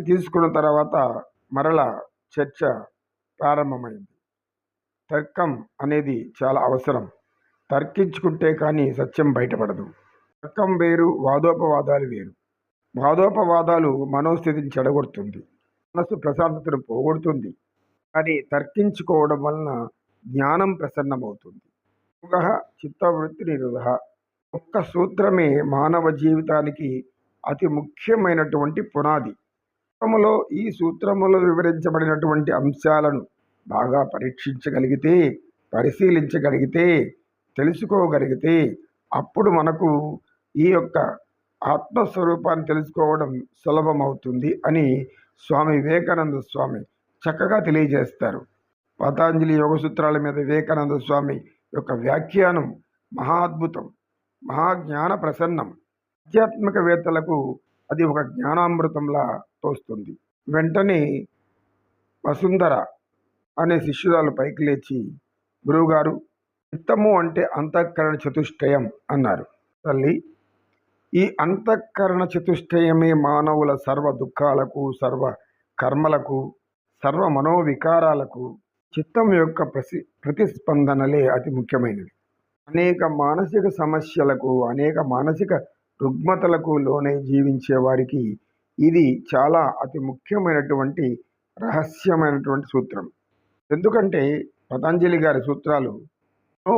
తీసుకున్న తర్వాత మరల చర్చ ప్రారంభమైంది. తర్కం అనేది చాలా అవసరం. తర్కించుకుంటే కానీ సత్యం బయటపడదు. తర్కం వేరు వాదోపవాదాలు వేరు. వాదోపవాదాలు మనోస్థితిని చెడగొడుతుంది. మనసు ప్రశాంతతను పోగొడుతుంది. కానీ తర్కించుకోవడం వలన జ్ఞానం ప్రసన్నమవుతుంది. యోగ చిత్తవృత్తి నిరుధ. ఒక్క సూత్రమే మానవ జీవితానికి అతి ముఖ్యమైనటువంటి పునాది. సూత్రములో ఈ సూత్రములో వివరించబడినటువంటి అంశాలను బాగా పరీక్షించగలిగితే పరిశీలించగలిగితే తెలుసుకోగలిగితే అప్పుడు మనకు ఈ యొక్క ఆత్మస్వరూపాన్ని తెలుసుకోవడం సులభమవుతుంది అని స్వామి వివేకానంద స్వామి చక్కగా తెలియజేస్తారు. పతాంజలి యోగ సూత్రాల మీద వివేకానంద స్వామి యొక్క వ్యాఖ్యానం మహా అద్భుతం మహాజ్ఞాన ప్రసన్నం ఆధ్యాత్మికవేత్తలకు అది ఒక జ్ఞానామృతంలా తోస్తుంది. వెంటనే వసుంధర అనే శిష్యురాలు పైకి లేచి గురువుగారు చిత్తము అంటే అంతఃకరణ చతుష్టయం అన్నారు. తల్లి ఈ అంతఃకరణ చతుష్టయమే మానవుల సర్వ దుఃఖాలకు సర్వ కర్మలకు సర్వ మనోవికారాలకు చిత్తం యొక్క ప్రసి ప్రతిస్పందనలే అతి ముఖ్యమైనవి. అనేక మానసిక సమస్యలకు అనేక మానసిక రుగ్మతలకు లోనే జీవించే వారికి ఇది చాలా అతి ముఖ్యమైనటువంటి రహస్యమైనటువంటి సూత్రం. ఎందుకంటే పతంజలి గారి సూత్రాలు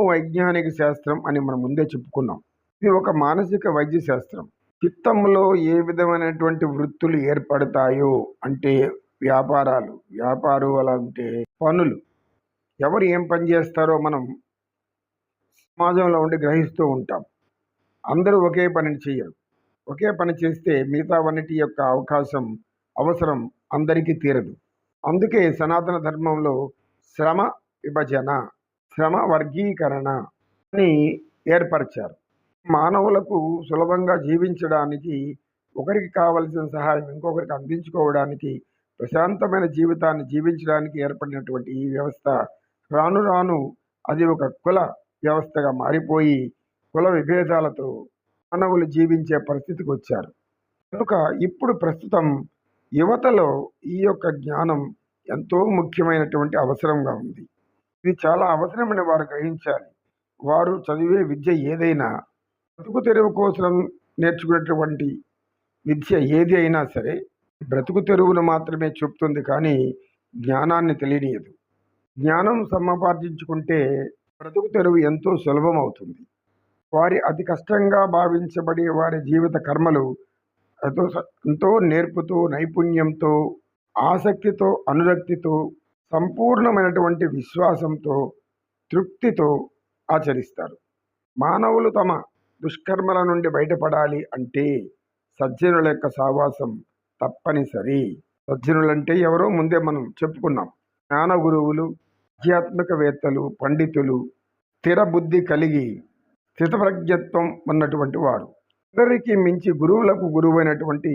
వైజ్ఞానిక శాస్త్రం అని మనం ముందే చెప్పుకున్నాం. ఇది ఒక మానసిక వైద్య శాస్త్రం. చిత్తంలో ఏ విధమైనటువంటి వృత్తులు ఏర్పడతాయో అంటే వ్యాపారాలు వ్యాపారు అలా అంటే పనులు. ఎవరు ఏం పని చేస్తారో మనం సమాజంలో ఉండి గ్రహిస్తూ ఉంటాం. అందరూ ఒకే పనిని చేయరు. ఒకే పని చేస్తే మిగతావన్నిటి యొక్క అవకాశం అవసరం అందరికీ తీరదు. అందుకే సనాతన ధర్మంలో శ్రమ విభజన శ్రమ వర్గీకరణ అని ఏర్పరిచారు. మానవులకు సులభంగా జీవించడానికి ఒకరికి కావలసిన సహాయం ఇంకొకరికి అందించుకోవడానికి ప్రశాంతమైన జీవితాన్ని జీవించడానికి ఏర్పడినటువంటి ఈ వ్యవస్థ రాను రాను అది ఒక కుల వ్యవస్థగా మారిపోయి కుల విభేదాలతో మానవులు జీవించే పరిస్థితికి వచ్చారు. కనుక ఇప్పుడు ప్రస్తుతం యువతలో ఈ యొక్క జ్ఞానం ఎంతో ముఖ్యమైనటువంటి అవసరంగా ఉంది. ఇది చాలా అవసరమని వారు గ్రహించాలి. వారు చదివే విద్య ఏదైనా బ్రతుకు తెరువు కోసం నేర్చుకునేటువంటి విద్య ఏది అయినా సరే బ్రతుకు తెరువును మాత్రమే చెప్తుంది కానీ జ్ఞానాన్ని తెలియనియదు. జ్ఞానం సమాపార్జించుకుంటే బ్రతుకు తెరువు ఎంతో సులభం అవుతుంది వారి అతి కష్టంగా భావించబడే వారి జీవిత కర్మలు ఎంతో ఎంతో నేర్పుతో నైపుణ్యంతో ఆసక్తితో అనురక్తితో సంపూర్ణమైనటువంటి విశ్వాసంతో తృప్తితో ఆచరిస్తారు. మానవులు తమ దుష్కర్మల నుండి బయటపడాలి అంటే సజ్జనుల యొక్క సావాసం తప్పనిసరి. సజ్జనులంటే ఎవరో ముందే మనం చెప్పుకున్నాం. జ్ఞాన గురువులు ఆధ్యాత్మికవేత్తలు పండితులు స్థిర బుద్ధి కలిగి స్థితప్రజ్ఞత్వం ఉన్నటువంటి వారు అందరికీ మించి గురువులకు గురువైనటువంటి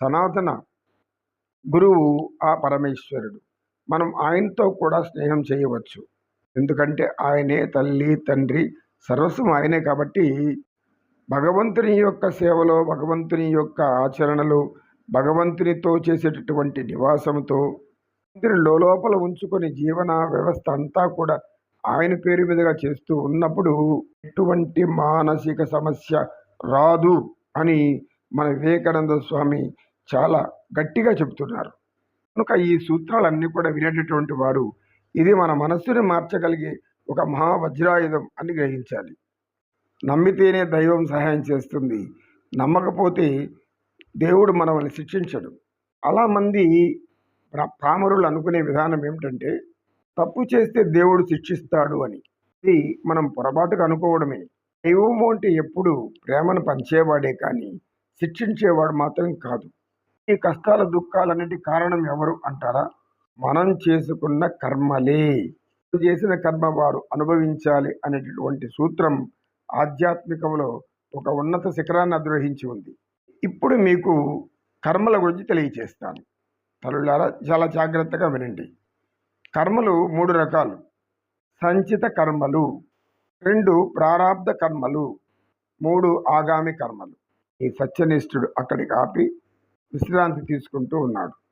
సనాతన గురువు ఆ పరమేశ్వరుడు. మనం ఆయనతో కూడా స్నేహం చేయవచ్చు. ఎందుకంటే ఆయనే తల్లి తండ్రి సర్వస్వం ఆయనే కాబట్టి భగవంతుని యొక్క సేవలో భగవంతుని యొక్క ఆచరణలో భగవంతునితో చేసేటటువంటి నివాసంతో లోపల ఉంచుకొని జీవన వ్యవస్థ అంతా కూడా ఆయన పేరు మీదుగా చేస్తూ ఉన్నప్పుడు ఎటువంటి మానసిక సమస్య రాదు అని మన వివేకానంద స్వామి చాలా గట్టిగా చెబుతున్నారు. కనుక ఈ సూత్రాలన్నీ కూడా వినేటటువంటి వారు ఇది మన మనస్సుని మార్చగలిగే ఒక మహా వజ్రాయుధం అని గ్రహించాలి. నమ్మితేనే దైవం సహాయం చేస్తుంది. నమ్మకపోతే దేవుడు మనల్ని శిక్షించడు. అలా మంది పామరులు అనుకునే విధానం ఏమిటంటే తప్పు చేస్తే దేవుడు శిక్షిస్తాడు అని. ఇది మనం పొరపాటుగా అనుకోవడమే. దైవము అంటే ఎప్పుడు ప్రేమను పంచేవాడే కానీ శిక్షించేవాడు మాత్రం కాదు. ఈ కష్టాల దుఃఖాలన్నిటి కారణం ఎవరు అంటారా? మనం చేసుకున్న కర్మలే. చేసిన కర్మ వారు అనుభవించాలి అనేటటువంటి సూత్రం ఆధ్యాత్మికంలో ఒక ఉన్నత శిఖరాన్ని అధిరోహించి ఉంది. ఇప్పుడు మీకు కర్మల గురించి తెలియచేస్తాను. తల్లులారా చాలా జాగ్రత్తగా వినండి. కర్మలు మూడు రకాలు. సంచిత కర్మలు. రెండు ప్రారాబ్ధ కర్మలు. మూడు ఆగామి కర్మలు. ఈ సత్యనిష్ఠుడు అక్కడికి ఆపి విశ్రాంతి తీసుకుంటూ ఉన్నాడు.